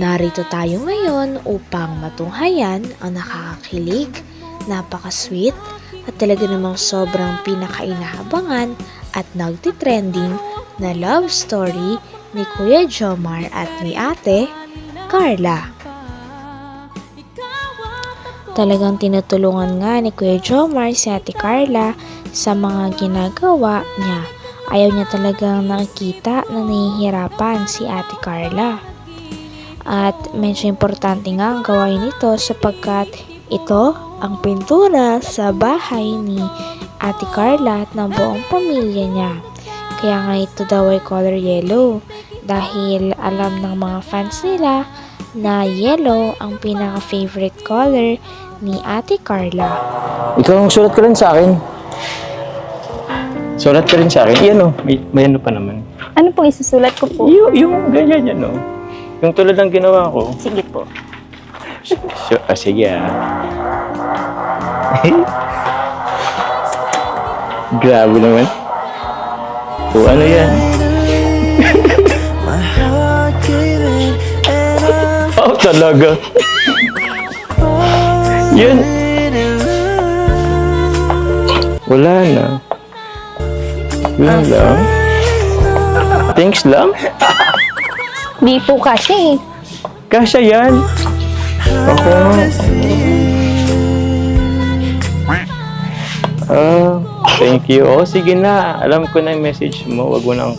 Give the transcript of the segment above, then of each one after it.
Narito tayo ngayon upang matunghayan ang nakakakilig, napaka-sweet, at talaga namang sobrang pinakainahabangan at nagtitrending na love story ni Kuya Jomar at ni Ate Carla. Talagang tinutulungan nga ni Kuya Jomar si Ate Carla sa mga ginagawa niya. Ayaw niya talagang nakikita na nahihirapan si Ate Carla. At medyo importante nga ang gawain nito sapagkat ito ang pintura sa bahay ni Ate Carla at ng buong pamilya niya. Kaya nga ito daw ay color yellow dahil alam ng mga fans nila na yellow ang pinaka-favorite color ni Ate Carla. Ikaw ang sulat ka rin sa akin. Sulat ka rin sa akin. Iyan o, may, may ano pa naman. Ano pong isusulat ko po? Yung, yung ganyan yan o. Yung tulad ng ginawa ko. Sige po. So, ah, sige ah. Grabe naman. O ano yan? oh, talaga. Yan. Wala na. Yun lang. Thanks lang. Di po kasi. Kasya yan. Ako nga. Ah, thank you. Oh, sige na. Alam ko na yung message mo. Wag mo nang...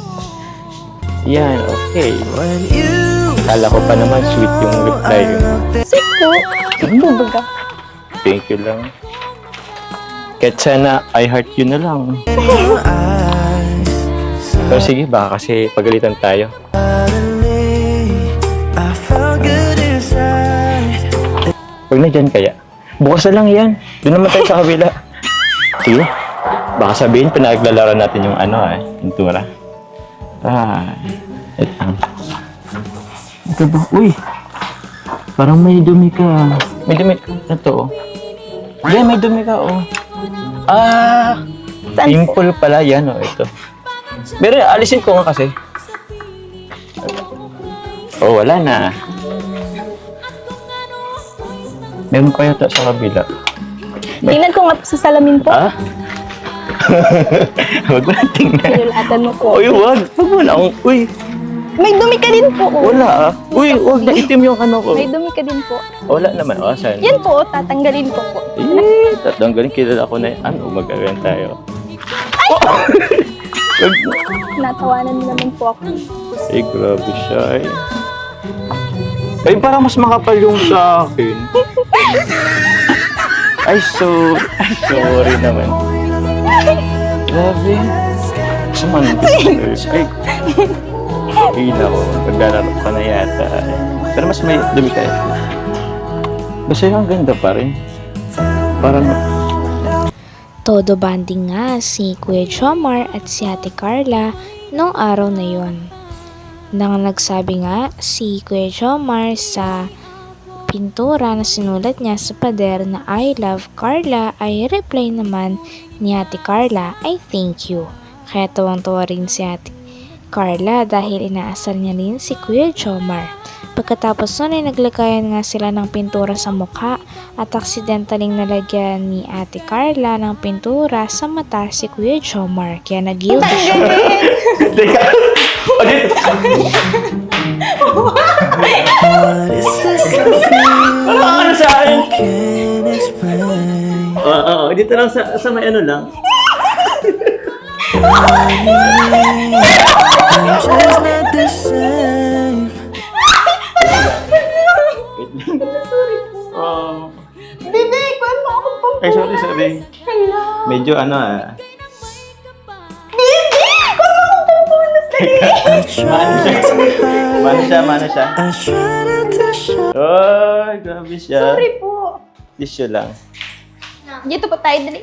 Yan, okay. Kala ko pa naman sweet yung reply. Sweet po. Bubaga. Thank you lang. Kahit sana I heart you na lang. Pero sige, baka kasi pagalitan tayo. Huwag na dyan kaya. Bukas na lang yan. Doon naman tayo sa kabila. Sige. Baka sabihin, pinaglalaro natin yung ano eh, pintura. Ah, ito. Ito ba? Uy! Parang may dumi ka. May dumi ka. Ito oh. Hindi, may dumi ka oh. Ah! Pimple pala yan oh, ito. Pero alisin ko nga kasi. Oh, wala na. Meron pa yata sa kabila. Tingnan ko nga po sa salamin po. Ah? Huwag mo na tingnan. Pinulatan mo po. Uy, wag. Wag mo na. Uy, May dumi ka din po. oh. wala ah. Uy, wag na itim yung ano ko. May dumi ka din po. Wala naman. O, saan? Yan po, tatanggalin ko po. Eh, tatanggalin. Kilala ko na yun. Ano, magagawin tayo. Wag mo. Natawanan naman po ako. Ay, grabe siya eh. Ay, parang mas makapal yung sa akin. Ay, so... Ay, sorry naman. Grabe. Suman. Ay. Ay, nako. Maglalaro ka na yata. Pero mas may dumi ka. Basta yung ganda pa rin. Parang... Todo banding nga si Kuya Jomar at si Ate Carla nung araw na yon. Nang nagsabi nga si Kuya Jomar sa pintura na sinulat niya sa pader na I love Carla ay reply naman ni Ate Carla ay thank you. Kaya tuwang-tuwa rin si Ate Carla dahil inaasar niya rin si Kuya Jomar. Pagkatapos nun ay naglagayan nga sila ng pintura sa mukha at aksidentaling nalagyan ni Ate Carla ng pintura sa mata si Kuya Jomar kaya nag-guilty siya. Teka! Ulit! Ano ka na sa akin? Oo, oo. Dito lang sa, sa may ano lang. Oh. Ay, sorry, sorry. Hello. Medyo ano ah. Bibi! Paano mo ako pampunas dali? Mano siya. Mano siya, mano siya. Ay, grabe siya. Sorry po. Tissue lang. Dito po tayo dali.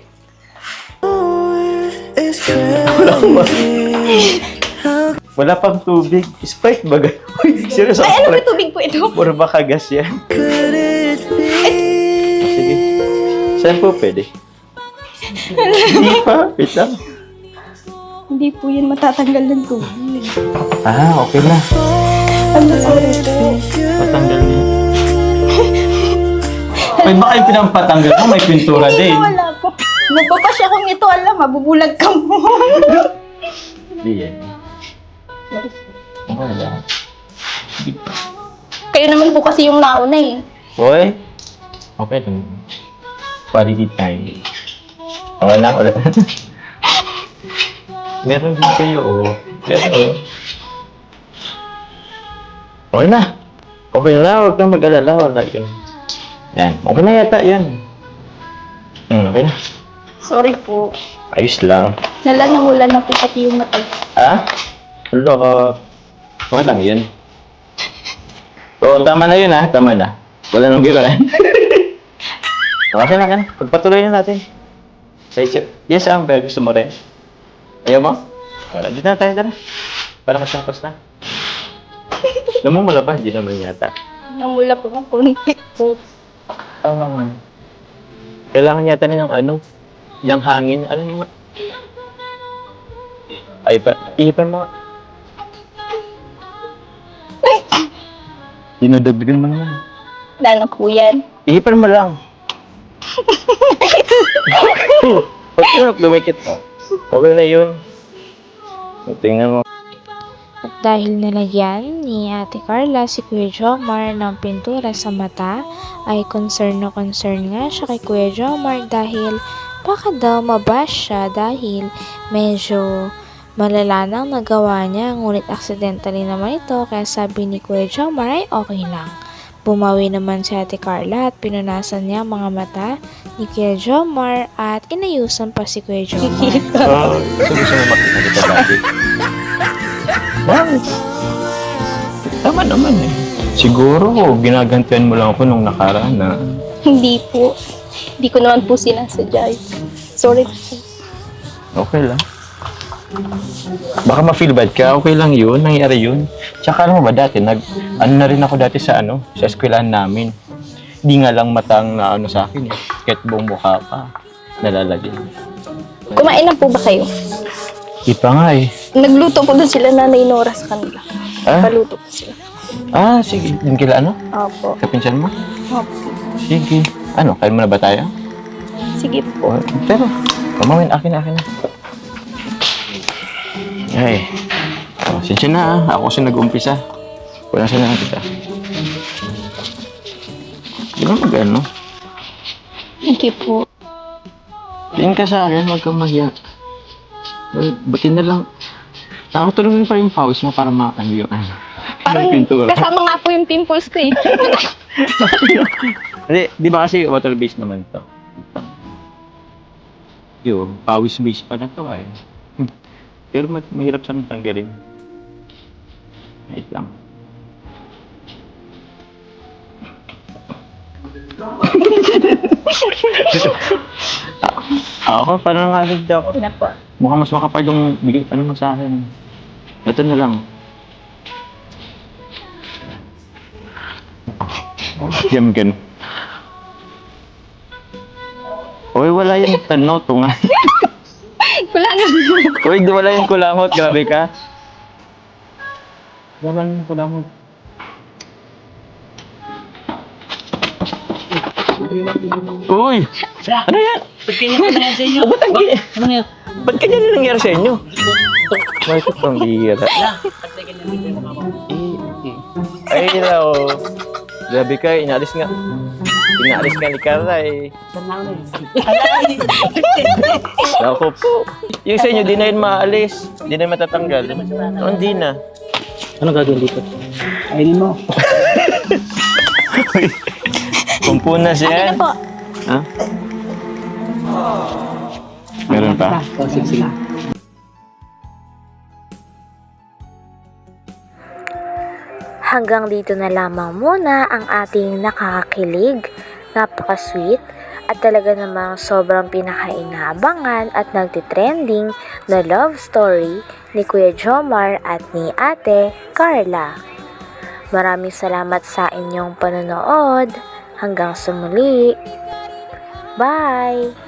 Wala pang tubig. Sprite ba? ganun? Uy, seryoso. Ay, ano ba tubig po ito? Puro ba kagas yan? Saan po pwede? Hindi pa. Wait lang. Hindi po yan matatanggal ng tubig. Ah, okay na. Ano, sorry po. Patanggal niya. Ay, baka yung pinampatanggal mo, may pintura din. Wala po. Magpapa siya kung ito alam, mabubulag ka mo. Hindi yan. Wala. Kayo naman po kasi yung nauna eh. Hoy. Okay lang. Quality time. Na, ulit. Meron din kayo, oh. Pero, oh. Okay na. Okay na, huwag kang mag-alala. Wala yun. Yan. Okay na yata, yan. Hmm, okay na. Sorry po. Ayos lang. Nalanangulan na po pati yung mata. Ah? Wala ka. Okay lang yun. Oo, tama na yun ha. Tama na. Wala nang gira. okay na kan. Pagpatuloy na natin. Say. Yes, Amber. Gusto mo rin? Ayaw mo? Wala. Dito na tayo. Tara. Para matapos na. Namumula ba? Hindi naman yata. Namula po ng kunti po. Um, kailangan yata na ng ano? Yung hangin. Ano yung... Ay, pa, ihipan mo. Dinadagdagan mo naman. Dahil na po yan. Ihipan mo lang. Huwag ka na lumikit. Okay na yun. Tingnan mo. At dahil nalagyan ni Ate Carla si Kuya Jomar ng pintura sa mata, ay concern na concern nga siya kay Kuya Jomar dahil baka daw mabash siya dahil medyo malala nang nagawa niya ngunit accidentally naman ito kaya sabi ni Kuya Jomar ay okay lang. Bumawi naman si Ate Carla at pinunasan niya ang mga mata ni Kuya Jomar at inayusan pa si Kuya Jomar. Ah, gusto gusto mo makita kita dati. Bakit? Tama naman eh. Siguro, ginagantian mo lang ako nung nakaraan na Hindi po. Hindi ko naman po sinasadya. Sorry po. okay lang. Baka ma-feel bad ka, okay lang yun, nangyari yun. Tsaka alam mo ba dati, nag, ano na rin ako dati sa ano, sa eskwelahan namin. Hindi nga lang matang na ano sa akin eh. Kahit buong mukha pa, nalalagyan. Kumain na po ba kayo? Di pa nga eh. Nagluto po doon sila nanay Nora sa kanila. Ah, Paluto po sila. ah sige. Yung kila ano? Opo. Kapinsan mo? Opo. Sige. Ano, kain mo na ba tayo? Sige po. O, pero, kamawin, akin akin na. Ay. Oh, sinsya na ah. Ako si nag-umpisa. Wala sa na kita. Di ba mag ano? Thank you po. Tingin ka sa akin, huwag kang mahiya. Well, Buti na lang. Nakatulungin pa yung pawis mo para makakano yung ano. Parang yung pintura. kasama nga po yung pimples ko eh. Hindi, di ba kasi water-based naman to? Yun, pawis-based pa na to eh. Pero ma- mahirap sa tanggalin. Wait lang. ako, parang nakalig ako. Ano po? Mukhang mas makapal yung bigay ano mo sa akin. Ito na lang. Yam gan. Uy, wala yung tanaw to nga. Wala nga. Uy, di wala yung kulangot. Grabe ka. Wala yung kulangot. Uy! Ano yan? Ba't ganyan nangyari sa inyo? Ba't ganyan? Ano yan? Ba't ganyan na nangyari sa inyo? Bakit pang bihira? Eh, Ay, na oh. Grabe ka, inalis nga. Inalis nga ni Carla eh. Naku po. Yung sa inyo, di na yun maalis. Di na yun matatanggal. Oh, hindi na. Ano gagawin dito? Ayun mo. Kumpunas yan. Ano po? Ha? Meron pa? Oh, sige, sige. Hanggang dito na lamang muna ang ating nakakakilig, napaka-sweet, at talaga namang sobrang pinakainabangan at nagtitrending na love story ni Kuya Jomar at ni Ate Carla. Maraming salamat sa inyong panonood. Hanggang sa muli. Bye!